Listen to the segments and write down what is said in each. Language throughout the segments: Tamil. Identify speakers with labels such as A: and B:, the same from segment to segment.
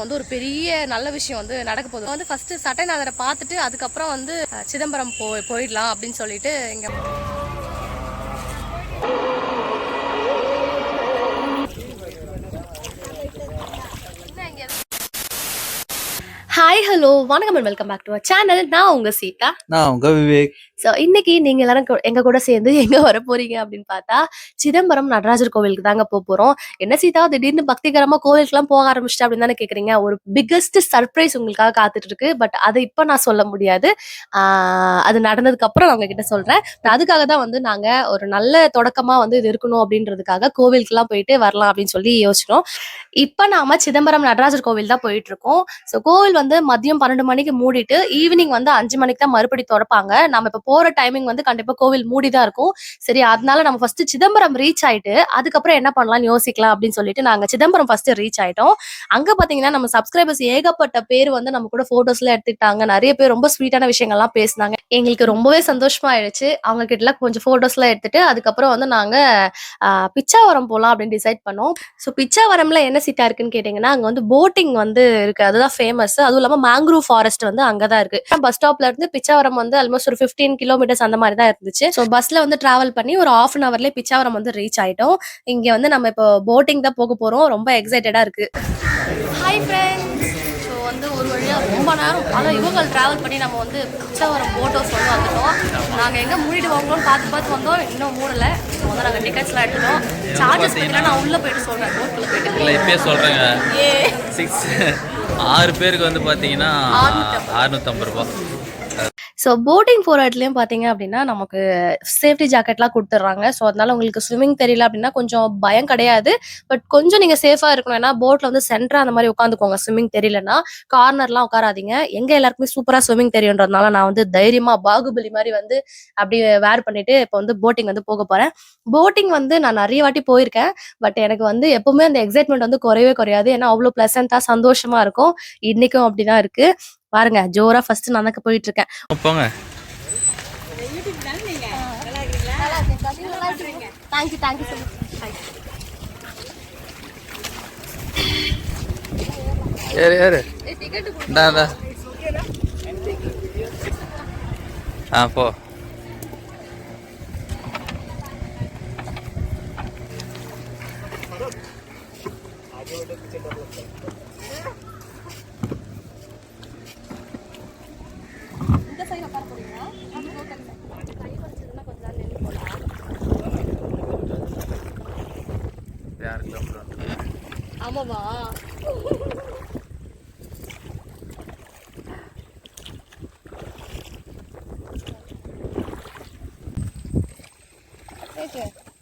A: நம்ம வந்து ஒரு பெரிய நல்ல விஷயம் வந்து நடக்க போகுது. வந்து ஃபர்ஸ்ட் சட்டைநாதரை பார்த்துட்டு அதுக்கப்புறம் வந்து சிதம்பரம் போ போயிடலாம் அப்படின்னு சொல்லிட்டு இங்கே ஹாய் ஹலோ வணக்கம் and welcome back to channel நான் உங்க சீதா.
B: நான் உங்க விவேக்.
A: ஸோ இன்னைக்கு நீங்க எல்லாரும் கூ- எங்க கூட சேர்ந்து எங்க வர போறீங்க அப்படின்னு பார்த்தா சிதம்பரம் நடராஜர் கோவிலுக்கு தாங்க போக போறோம். என்ன சீதா? திடீர்னு பக்திகரமா கோவிலுக்குலாம் போக ஆரம்பிச்சிட்டா அப்படின்னு தானே கேக்குறீங்க. ஒரு பிக்கஸ்ட் சர்ப்ரைஸ் உங்களுக்காக காத்துட்டு இருக்கு பட் அதை இப்போ நான் சொல்ல முடியாது. ஆஹ் அது நடந்ததுக்கு அப்புறம் நான் உங்ககிட்ட சொல்றேன். அதுக்காக தான் வந்து நாங்க ஒரு நல்ல தொடக்கமா வந்து இது இருக்கணும் அப்படின்றதுக்காக கோவிலுக்குலாம் போயிட்டு வரலாம் அப்படின்னு சொல்லி யோசிச்சோம். இப்போ நாம சிதம்பரம் நடராஜர் கோவில் தான் போயிட்டு இருக்கோம். ஸோ கோவில் வந்து மதியம் பன்னெண்டு மணிக்கு மூடிட்டு ஈவினிங் வந்து அஞ்சு மணிக்கு தான் மறுபடி திறப்பாங்க. நம்ம இப்போ போற டைமிங் வந்து கண்டிப்பா கோவில் மூடி தான் இருக்கும். சரி அதனால நம்ம ஃபர்ஸ்ட் சிதம்பரம் ரீச் ஆயிட்டு அதுக்கப்புறம் என்ன பண்ணலாம்னு யோசிக்கலாம் அப்படின்னு சொல்லிட்டு நாங்க சிதம்பரம் ஃபர்ஸ்ட் ரீச் ஆயிட்டோம். அங்க பாத்தீங்கன்னா நம்ம சப்ஸ்கிரைபர்ஸ் ஏகப்பட்ட பேர் வந்து நம்ம கூட போட்டோஸ்ல எடுத்துக்கிட்டாங்க. நிறைய பேர் ரொம்ப ஸ்வீட்டான விஷயங்கள்லாம் பேசினாங்க. எங்களுக்கு ரொம்பவே சந்தோஷமா ஆயிடுச்சு அவங்க கிட்ட எல்லாம் கொஞ்சம் ஃபோட்டோஸ்லாம் எடுத்துட்டு அதுக்கப்புறம் வந்து நாங்க பிச்சாவரம் போலாம் அப்படின்னு டிசைட் பண்ணோம். ஸோ பிச்சாவரம்ல என்ன சீட்டா இருக்குன்னு கேட்டீங்கன்னா அங்க வந்து போட்டிங் வந்து இருக்கு. அதுதான் ஃபேமஸ் அதுவும் இல்லாம மேங்க்ரூவ் ஃபாரஸ்ட் வந்து அங்கதான் இருக்கு. பஸ் ஸ்டாப்ல இருந்து பிச்சாவரம் வந்து ஆல்மோஸ்ட் ஒரு 15 கிலோமீட்டர்ஸ் அந்த மாதிரி தான் இருந்துச்சு. ஸோ பஸ்ல வந்து டிராவல் பண்ணி ஒரு ஆஃப் அன் ஹவர்லேயே பிச்சாவரம் வந்து ரீச் ஆயிட்டோம். இங்க வந்து நம்ம இப்போ போட்டிங் தான் போக போறோம். ரொம்ப எக்ஸைட்டடா இருக்கு. ஹாய் ஃப்ரெண்ட்ஸ் ஒரு வழியா ரொம்ப நேரம் பல யுகங்கள் டிராவல் பண்ணி நம்ம வந்து பிச்சாவரம் போட் ஹவுஸ் வந்து வந்துட்டோம். நாங்க எங்க மூடிட்டு வாங்கணும்னு பார்த்து பார்த்து வந்தோம். இன்னும் மூடல. வந்து நாங்க டிக்கெட்ஸ்லாம் எடுத்துட்டோம். சார்ஜஸ் பத்திலாம் நான் உள்ள போயிட்டு சொல்றேன். போட்டுக்குள்ள போயிட்டு.
B: இல்லை இப்பயே சொல்கிறேங்க
A: ஏ.
B: சிக்ஸ் ஆறு பேருக்கு வந்து பார்த்தீங்கன்னா அறுநூத்தம்பது. ரூபா
A: ஸோ போட்டிங் போகிற இடத்துலையும் பார்த்தீங்க அப்படின்னா நமக்கு சேஃப்டி ஜாக்கெட்லாம் கொடுத்துட்றாங்க. ஸோ அதனால உங்களுக்கு ஸ்விம்மிங் தெரியல அப்படின்னா கொஞ்சம் பயம் கிடையாது. பட் கொஞ்சம் நீங்கள் சேஃபாக இருக்கணும். ஏன்னா போட்டில் வந்து சென்டராக அந்த மாதிரி உட்காந்துக்கோங்க. ஸ்விம்மிங் தெரியலன்னா கார்னர்லாம் உட்காராதீங்க. எங்கே எல்லாருக்குமே சூப்பராக ஸ்விம்மிங் தெரியுன்றதுனால நான் வந்து தைரியமாக பாகுபலி மாதிரி வந்து அப்படியே வேர் பண்ணிட்டு இப்போ வந்து போட்டிங் வந்து போக போகிறேன் போட்டிங் வந்து நான் நிறைய வாட்டி போயிருக்கேன். பட் எனக்கு வந்து எப்பவுமே அந்த எக்ஸைட்மெண்ட் வந்து குறையவே குறையாது. ஏன்னா அவ்வளோ ப்ளசண்ட்டாக சந்தோஷமாக இருக்கும். இன்னைக்கும் அப்படிதான் இருக்குது பாருங்க ஜோரா ஃபர்ஸ்ட் நடக்க போயிட்டு இருக்கேன்
B: போங்க. ஏறு ஏறு.
A: டிக்கெட்
B: இந்தா இந்தா. ஆ போ
A: இந்த சைடு உட்கார போறீங்களா கை வச்சிருந்தா கொஞ்ச நேரம் நின்று போலாம்
B: யாரு கிலோமீட்டர்
A: ஆமாவா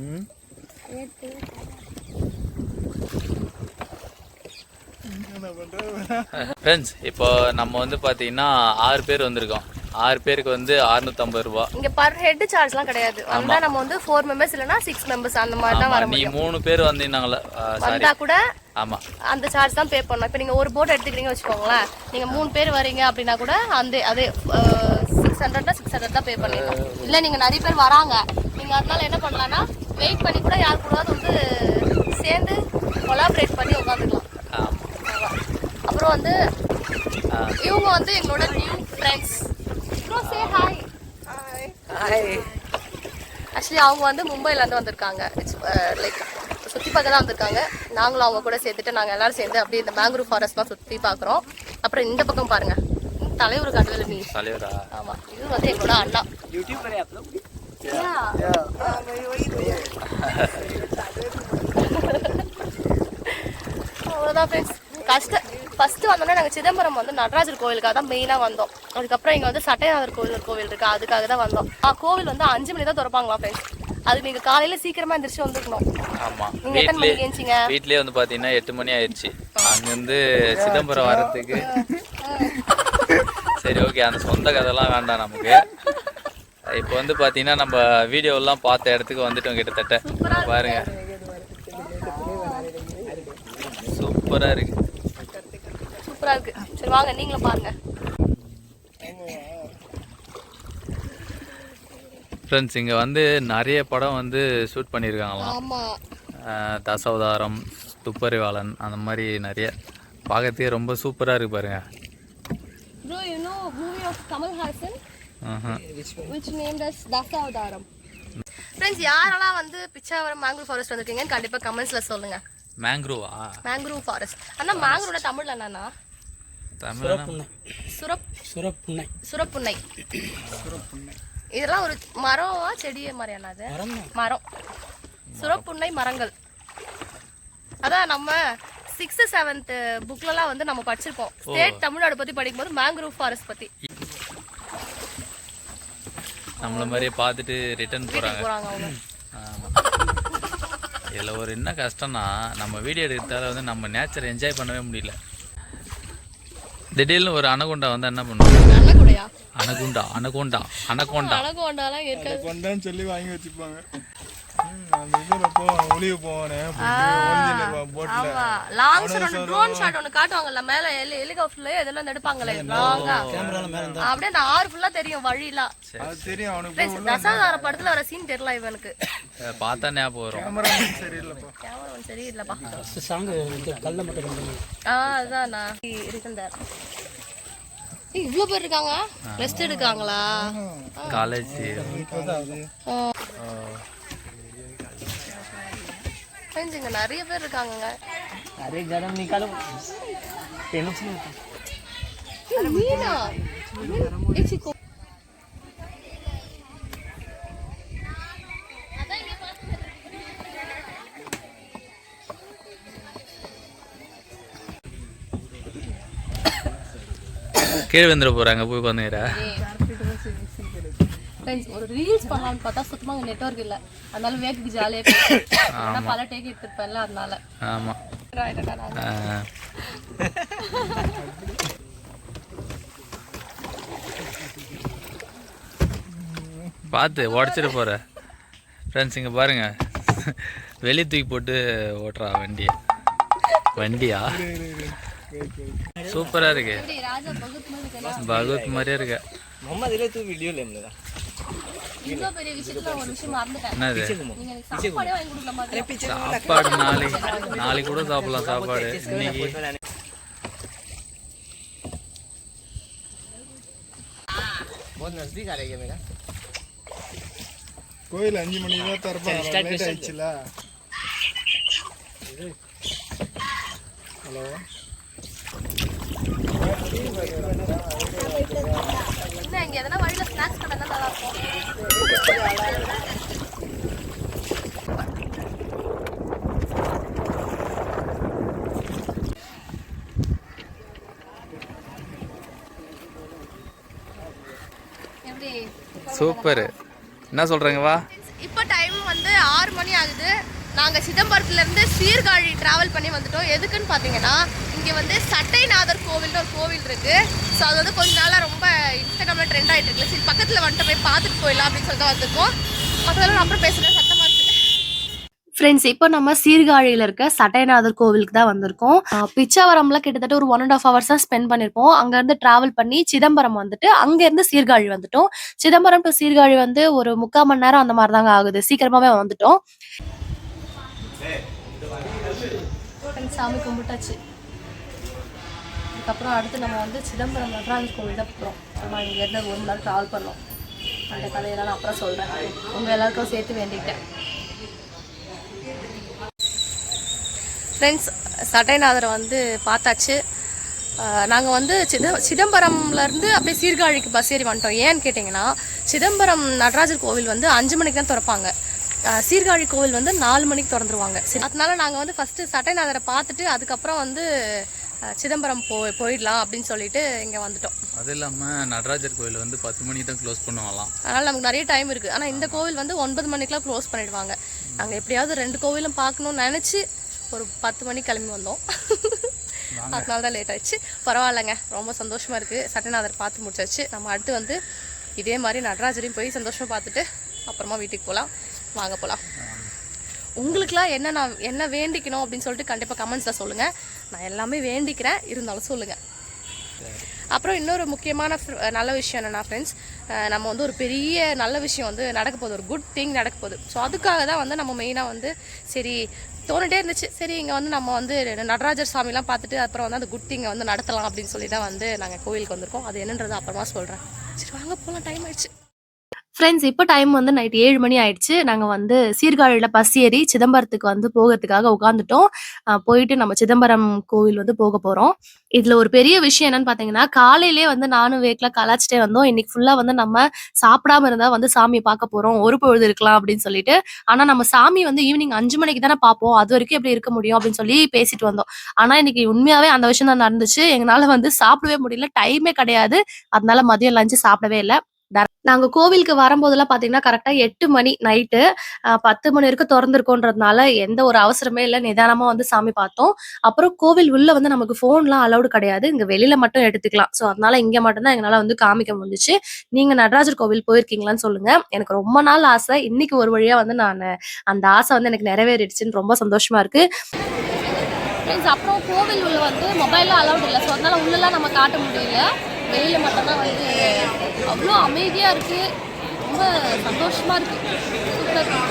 B: ம் ஃப்ரெண்ட்ஸ் இப்போ நம்ம வந்து பார்த்தீங்கன்னா ஆறு பேர் வந்திருக்கோம். ஆறு பேருக்கு வந்து அறுநூத்தம்பது ரூபா.
A: இங்க பர் ஹெட் சார்ஜ்லாம் கிடையாது. வந்தா நம்ம வந்து ஃபோர் மெம்பர்ஸ் இல்லனா சிக்ஸ் மெம்பர்ஸ் அந்த மாதிரி தான்
B: ஆமா,
A: வர
B: நீ
A: முடியும்.
B: மூணு பேர் வந்தீங்கன்னாங்களா சாரி
A: வந்தா கூட
B: ஆமாம்
A: அந்த சார்ஜ் தான் பே பண்ணணும். இப்போ நீங்கள் ஒரு போட் எடுத்துக்கிறீங்க வச்சுக்கோங்களேன் நீங்கள் மூணு பேர் வரீங்க அப்படின்னா கூட அந்த அதே சிக்ஸ் ஹண்ட்ரட்னா சிக்ஸ் ஹண்ட்ரட் தான் பே பண்ணிடணும். இல்லை நீங்கள் நிறைய பேர் வராங்க. நீங்கள் அதனால என்ன பண்ணலாம்னா வெயிட் பண்ணி கூட யார் கூடவாவது வந்து சேர்ந்து கொலாபரேட் பண்ணி உட்காந்துக்கலாம் அப்புறம் வந்து இவங்க வந்து எங்களோட new friends bro say hi actually அவங்க வந்து மும்பைல இருந்து வந்திருக்காங்க. இட்ஸ் லைக் சுற்றி பார்க்க தான் வந்திருக்காங்க. நாங்களும் அவங்க கூட சேர்த்துட்டு நாங்கள் எல்லாரும் சேர்ந்து அப்படியே இந்த மேங்க்ரூவ் ஃபாரஸ்ட்லாம் சுற்றி பார்க்குறோம். அப்புறம் இந்த பக்கம் பாருங்க. தலைவர் கட்டுதல் நீ
B: தலைவரா?
A: ஆமா. இது வந்து எங்களோட அண்ணா. அவ்வளோதான் ஃப்ரெண்ட்ஸ் கஷ்ட ஃபர்ஸ்ட் வந்தோடனே நாங்கள் சிதம்பரம் வந்து நடராஜர் கோவிலுக்காக தான் மெயினாக வந்தோம். அதுக்கப்புறம் இங்கே வந்து சட்டைநாதர் கோவில் கோவில் இருக்கு அதுக்காக தான் வந்தோம். ஆ கோவில் வந்து அஞ்சு மணி தான் திறப்பாங்களா ஃப்ரெண்ட்ஸ் அதுக்கு நீங்கள் காலையில் சீக்கிரமா எந்திரிச்சு வந்துருக்கணும்.
B: ஆமாம்
A: நீங்க எத்தனை மணிக்கு ஏஞ்சிங்க
B: வீட்லயே வந்து பார்த்தீங்கன்னா எட்டு மணி ஆயிடுச்சு. அங்கேருந்து சிதம்பரம் வர்றதுக்கு. சரி ஓகே அந்த சொந்த கதைலாம் வேண்டாம் நமக்கு. இப்போ வந்து பார்த்தீங்கன்னா நம்ம வீடியோலாம் பார்த்த இடத்துக்கு வந்துட்டோம் கிட்டத்தட்ட. பாருங்க. சூப்பராக இருக்கு.
A: சூப்பரா இருக்கு. சரி வாங்க நீங்களும் பாருங்க.
B: ஃப்ரெண்ட்ஸ் இங்கே வந்து நிறைய படம் வந்து ஷூட் பண்ணியிருக்காங்களாம் தசாவதாரம் துப்பறிவாளன் அந்த மாதிரி நிறைய. பார்க்கறதுக்கே ரொம்ப சூப்பராக இருக்கு பாருங்க.
A: Bro, you know movie of Kamal Hassan,
B: ஆஹா.
A: which named as Dasavadaram. Friends யாரெல்லாம் வந்து பிச்சாவரம் மேங்க்ரூவ் ஃபாரஸ்ட் வந்திருக்கீங்கன்னு கண்டிப்பா கமெண்ட்ஸ்ல சொல்லுங்க.
B: மேங்க்ரோவா
A: மேங்க்ரூவ் ஃபாரஸ்ட் அண்ணா மேங்க்ரூவோட தமிழ்ல என்னன்னா
B: தமிழ்
A: சுரப்
C: சுரப்புண்ணை.
A: சுரப்புன்னை இதெல்லாம் ஒரு மரமா செடிய மாதிரி அது. மரம். சுரப்புன்னை மரங்கள். அதான் நம்ம சிக்ஸ்த் செவன்த் புக்லலாம் வந்து நம்ம படிச்சிருப்போம். ஸ்டேட் தமிழ்நாடு பத்தி படிக்கும்போது மேங்க்ரூவ் ஃபாரஸ்ட் பத்தி.
B: நம்மள மாதிரியே பார்த்துட்டு ரிட்டர்ன் போகிறாங்க
A: போறாங்க. அவங்க.
B: இதில் ஒரு என்ன கஷ்டம்னா நம்ம வீடியோ எடுக்கிறதால வந்து நம்ம நேச்சரை என்ஜாய் பண்ணவே முடியல. திடீர்னு ஒரு அனகுண்டா வந்து என்ன
A: கூடயா
B: அனகுண்டா அனகுண்டா அனகோண்டா.
D: கொண்டான்னு சொல்லி வாங்கி வச்சுப்பாங்க.
A: ஆமா. லாங் ஷாட் ஒன்று ட்ரோன் ஷாட் ஒன்று காட்டுவாங்கல்ல மேல ஹெலி ஹெலிகாப்டர்ல இதெல்லாம் எடுப்பாங்களே லாங்கா அப்படியே அந்த ஆறு ஃபுல்லா தெரியும் வழிலாம்
D: தெரியும் அவனுக்கு
A: தசாவதார படத்துல வர சீன் தெரியல இவனுக்கு.
B: பார்த்தா ஞாபகம் வரும்.
D: கேமராமேன் சரியில்லைப்பா.
C: கல்ல மட்டும்
A: ஆ இருந்தார் பேர் இருக்காங்க? ரெஸ்ட் எடுக்காங்களா
B: காலேஜ்
A: ஃப்ரெண்ட்ஸ் இங்க நிறைய பேர் இருக்காங்க
C: अरे गरम निकालो पेनों से निकालो
A: மீனா ஏ, சிக்கோ.
B: கீழே வந்துட போகிறாங்க போய் உட்காந்துக்கிற
A: Friends, ஒரு ரீல்ஸ் பண்ணலாம்னு பார்த்தா சுத்தமா நெட்வொர்க் இல்ல. அதனால வேக்குக்கு ஜாலியா பேசுறேன் பல டேக் எடுத்துருப்பேன்ல அதனால.
B: ஆமாம். பார்த்து உடச்சிட போகிற ஃப்ரெண்ட்ஸ் இங்கே பாருங்க. வெளியே தூக்கி போட்டு ஓட்டுறா வண்டியை. வண்டியா? சூப்பராக இருக்கா? பகவத் மாதிரியே இருக்கு.
A: இவ்வளோ பெரிய விஷயத்துல ஒரு விஷயம் மறந்துட்டேன்
B: என்னது
A: நீங்க எனக்கு சாப்பாடே வாங்கி கொடுக்கல மாதிரி
B: சாப்பாடு நாளைக்கு நாளைக்கு கூட சாப்பிடலாம் சாப்பாடு இன்னைக்கு
C: बहुत नजदीक आ रही है मेरा
D: கோயில் அஞ்சு மணிக்கு தான் திறப்பாங்க லேட் ஆயிடுச்சுல ஹலோ
A: என்ன இங்க எதனா வழியில
B: சூப்பர். என்ன சொல்கிறேங்க வா.
A: இப்போ டைம் வந்து ஆறு மணி ஆகுது. நாங்கள் சிதம்பரத்துலேருந்து சீர்காழி டிராவல் பண்ணி வந்துட்டோம். எதுக்குன்னு பார்த்தீங்கன்னா இங்கே வந்து சட்டைநாதர் கோவில்னு ஒரு கோவில் இருக்கு. ஸோ அது வந்து கொஞ்ச நாளாக ரொம்ப இன்ஸ்டாகிராமில் ட்ரெண்ட் ஆகிட்டு இருக்குல்ல. சரி பக்கத்தில் வந்துட்டு போய் பார்த்துட்டு போயிடலாம் அப்படின்னு சொல்லிட்டு வந்திருக்கோம். மற்றதெல்லாம் அப்புறம் பேசுகிறேன் சத்தமாக இருக்கு. ஃப்ரெண்ட்ஸ் இப்போ நம்ம சீர்காழியில் இருக்க சட்டைநாதர் கோவிலுக்கு தான் வந்திருக்கோம். அஹ் பிச்சாவரம்ல கிட்டத்தட்ட ஒரு ஒன் அண்ட் ஆஃப் ஹவர்ஸ் தான் ஸ்பெண்ட் பண்ணியிருப்போம் அங்கேருந்து டிராவல் பண்ணி சிதம்பரம் வந்துட்டு அங்கேருந்து சீர்காழி வந்துட்டோம். சிதம்பரம் டு சீர்காழி வந்து ஒரு முக்கால் மணி நேரம் அந்த மாதிரி தாங்க ஆகுது. சீக்கிரமாவே வந்துட்டோம். சாமி கும்பிட்டாச்சு. அதுக்கப்புறம் அடுத்து நம்ம வந்து சிதம்பரம் நடராஜர் கோவில் தான் போகிறோம் நம்ம இங்கேருந்து ஒரு மணி நேரம் ட்ராவல் பண்ணோம். அந்த கதையெல்லாம் நான் அப்புறம் சொல்கிறேன் உங்கள் எல்லாருக்கும் சேர்த்து வேண்டிக்கிட்டேன். ஃப்ரெண்ட்ஸ் சட்டைநாதரை வந்து பார்த்தாச்சு. நாங்கள் வந்து சித சிதம்பரம்லேருந்து அப்படியே சீர்காழிக்கு பஸ் ஏறி வந்துட்டோம். ஏன்னு கேட்டிங்கன்னா சிதம்பரம் நடராஜர் கோவில் வந்து அஞ்சு மணிக்கு தான் திறப்பாங்க. சீர்காழி கோவில் வந்து நாலு மணிக்கு திறந்துருவாங்க. சரி அதனால நாங்கள் வந்து ஃபஸ்ட்டு சட்டைநாதரை பார்த்துட்டு அதுக்கப்புறம் வந்து சிதம்பரம் போ போயிடலாம் அப்படின்னு சொல்லிட்டு இங்கே வந்துட்டோம்.
B: அது இல்லாமல் நடராஜர் கோயில் வந்து பத்து மணிக்கு தான் க்ளோஸ் பண்ணுவாங்களாம்.
A: அதனால் நமக்கு நிறைய டைம் இருக்குது ஆனால் இந்த கோவில் வந்து ஒன்பது மணிக்கெலாம் க்ளோஸ் பண்ணிடுவாங்க. நாங்கள் எப்படியாவது ரெண்டு கோவிலும் பார்க்கணும்னு நினச்சி ஒரு பத்து மணிக்கு கிளம்பி வந்தோம். அதனால தான் லேட் ஆயிடுச்சு. பரவாயில்லைங்க. ரொம்ப சந்தோஷமாக இருக்குது சட்டநாதர் பார்த்து முடிச்சாச்சு. நம்ம அடுத்து வந்து இதே மாதிரி நடராஜரையும் போய் சந்தோஷமாக பார்த்துட்டு அப்புறமா வீட்டுக்கு போகலாம் வாங்க போகலாம் உங்களுக்குலாம் என்ன நான் என்ன வேண்டிக்கணும் அப்படின்னு சொல்லிட்டு கண்டிப்பாக கமெண்ட்ஸில் சொல்லுங்கள் நான் எல்லாமே வேண்டிக்கிறேன். இருந்தாலும் சொல்லுங்கள் அப்புறம் இன்னொரு முக்கியமான நல்ல விஷயம் என்னென்னா ஃப்ரெண்ட்ஸ் நம்ம வந்து ஒரு பெரிய நல்ல விஷயம் வந்து நடக்க போகுது. ஒரு குட் திங் நடக்க போகுது. ஸோ அதுக்காக தான் வந்து நம்ம மெயினாக வந்து சரி தோணிட்டே இருந்துச்சு. சரி இங்கே வந்து நம்ம வந்து நடராஜர் சாமிலாம் பார்த்துட்டு அப்புறம் வந்து அந்த குட் திங்கை வந்து நடத்தலாம் அப்படின்னு சொல்லி தான் வந்து நாங்கள் கோவிலுக்கு வந்திருக்கோம். அது என்னன்றது அப்புறமா சொல்கிறேன் சரி வாங்க போகலாம் டைம் ஆயிடுச்சு. ஃப்ரெண்ட்ஸ் இப்போ டைம் வந்து நைட் ஏழு மணி ஆயிடுச்சு. நாங்கள் வந்து சீர்காழியில் பஸ் ஏறி சிதம்பரத்துக்கு வந்து போகிறதுக்காக உட்காந்துட்டோம் போயிட்டு நம்ம சிதம்பரம் கோவில் வந்து போக போகிறோம் இதில் ஒரு பெரிய விஷயம் என்னன்னு பார்த்தீங்கன்னா காலையிலே வந்து நானும் வேக்கில் கலாச்சிட்டே வந்தோம். இன்னைக்கு ஃபுல்லாக வந்து நம்ம சாப்பிடாம இருந்தால் வந்து சாமியை பார்க்க போகிறோம் ஒரு பொழுது இருக்கலாம் அப்படின்னு சொல்லிட்டு. ஆனால் நம்ம சாமி வந்து ஈவினிங் அஞ்சு மணிக்கு தானே பார்ப்போம். அது வரைக்கும் எப்படி இருக்க முடியும் அப்படின்னு சொல்லி பேசிட்டு வந்தோம். ஆனால் இன்னைக்கு உண்மையாகவே அந்த விஷயம் தான் நடந்துச்சு. எங்களால் வந்து சாப்பிடவே முடியல. டைமே கிடையாது. அதனால மதியம் லஞ்சு சாப்பிடவே இல்லை. நாங்க கோவிலுக்கு வரும்போதெல்லாம் பாத்தீங்கன்னா கரெக்டா எட்டு மணி நைட்டு பத்து மணி வரைக்கும் திறந்துருக்கோன்றதுனால எந்த ஒரு அவசரமே இல்லை. நிதானமா வந்து சாமி பார்த்தோம். அப்புறம் கோவில் உள்ள வந்து நமக்கு போன்லாம் அலௌடு கிடையாது. இங்க வெளியில மட்டும் எடுத்துக்கலாம். ஸோ அதனால இங்க மட்டும்தான் எங்களால வந்து காமிக்க முடிஞ்சுச்சு. நீங்க நடராஜர் கோவில் போயிருக்கீங்களான்னு சொல்லுங்க. எனக்கு ரொம்ப நாள் ஆசை. இன்னைக்கு ஒரு வழியா வந்து நான் அந்த ஆசை வந்து எனக்கு நிறைவேறிடுச்சுன்னு ரொம்ப சந்தோஷமா இருக்கு. அப்புறம் கோவில் உள்ள வந்து மொபைல்லாம் அலௌட் இல்லை. ஸோ அதனால உள்ளெல்லாம் நம்ம காட்ட முடியல. வெளியில மட்டும்தான் வந்து அவ்வளோ அமைதியா இருக்கு. ரொம்ப சந்தோஷமா இருக்கு. சூப்பர்.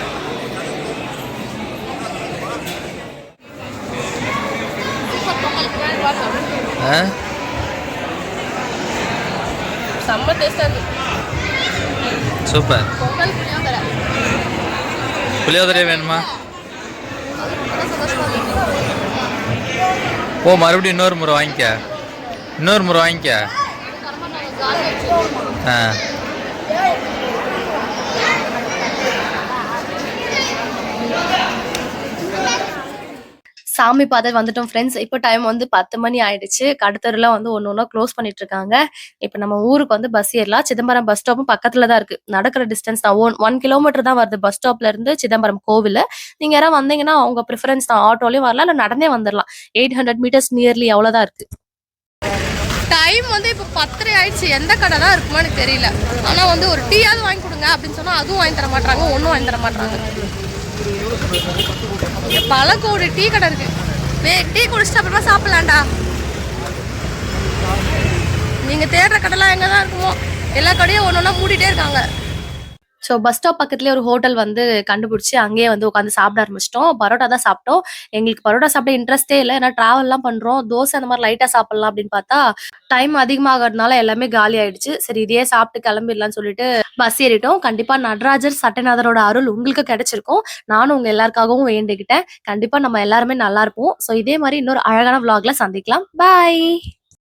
A: செம்ம
B: சூப்பர்.
A: பொங்கல் புளியோதரை.
B: புளியோதரை வேணுமா? ஓ மறுபடியும் இன்னொரு முறை வாங்கிக்க. இன்னொரு முறை வாங்கிக்க. ஆ.
A: சாமி பார்த்து வந்துட்டோம் ஃப்ரெண்ட்ஸ் இப்போ டைம் வந்து பத்து மணி ஆயிடுச்சு. கடத்தருல வந்து ஒன்று ஒன்றா க்ளோஸ் பண்ணிட்டு இருக்காங்க. இப்போ நம்ம ஊருக்கு வந்து பஸ் ஏறலாம். சிதம்பரம் பஸ் ஸ்டாப்பும் பக்கத்துல தான் இருக்கு. நடக்கிற டிஸ்டன்ஸ் தான். ஒன் ஒன் கிலோமீட்டர் தான் வருது பஸ் ஸ்டாப்ல இருந்து சிதம்பரம் கோவில் நீங்க யாராவது வந்தீங்கன்னா அவங்க ப்ரிஃபரன்ஸ் தான். ஆட்டோலயும் வரலாம் இல்லை நடந்தே வந்துடலாம் எயிட் ஹண்ட்ரட் மீட்டர்ஸ் நியர்லி அவ்வளோதான் இருக்கு. டைம் வந்து இப்போ பத்தரை ஆயிடுச்சு. எந்த கடை தான் இருக்குமான்னு தெரியல. ஆனால் வந்து ஒரு டீயாவது வாங்கி கொடுங்க அப்படின்னு சொன்னால் அதுவும் வாங்கி தர மாட்டாங்க ஒன்றும் வாங்கி தர மாட்டாங்க பல கோடி டீ கடை இருக்கு. வே டீ குடிச்சிட்டு அப்புறமா சாப்பிடலாம்டா. நீங்க தேடுற கடைலாம் எங்க தான் இருக்குமோ எல்லா கடையும் ஒன்று ஒன்றா மூடிட்டே இருக்காங்க. ஸோ பஸ் ஸ்டாப் பக்கத்துலேயே ஒரு ஹோட்டல் வந்து கண்டுபிடிச்சி அங்கேயே வந்து உட்காந்து சாப்பிட ஆரம்பிச்சிட்டோம். பரோட்டா தான் சாப்பிட்டோம். எங்களுக்கு பரோட்டா சாப்பிட இன்ட்ரெஸ்டே இல்லை. ஏன்னா ட்ராவல்லாம் பண்ணுறோம் தோசை அந்த மாதிரி லைட்டாக சாப்பிட்லாம் அப்படின்னு பார்த்தா டைம் அதிகமாகறதுனால எல்லாமே காலி ஆயிடுச்சு. சரி இதையே சாப்பிட்டு கிளம்பிடலாம்னு சொல்லிட்டு பஸ் ஏறிட்டோம். கண்டிப்பாக நடராஜர் சட்டநாதரோட அருள் உங்களுக்கு கிடைச்சிருக்கும். நானும் உங்க எல்லாருக்காகவும் வேண்டிக்கிட்டேன். கண்டிப்பா நம்ம எல்லாருமே நல்லா இருப்போம். ஸோ இதே மாதிரி இன்னொரு அழகான vlogல சந்திக்கலாம். பாய்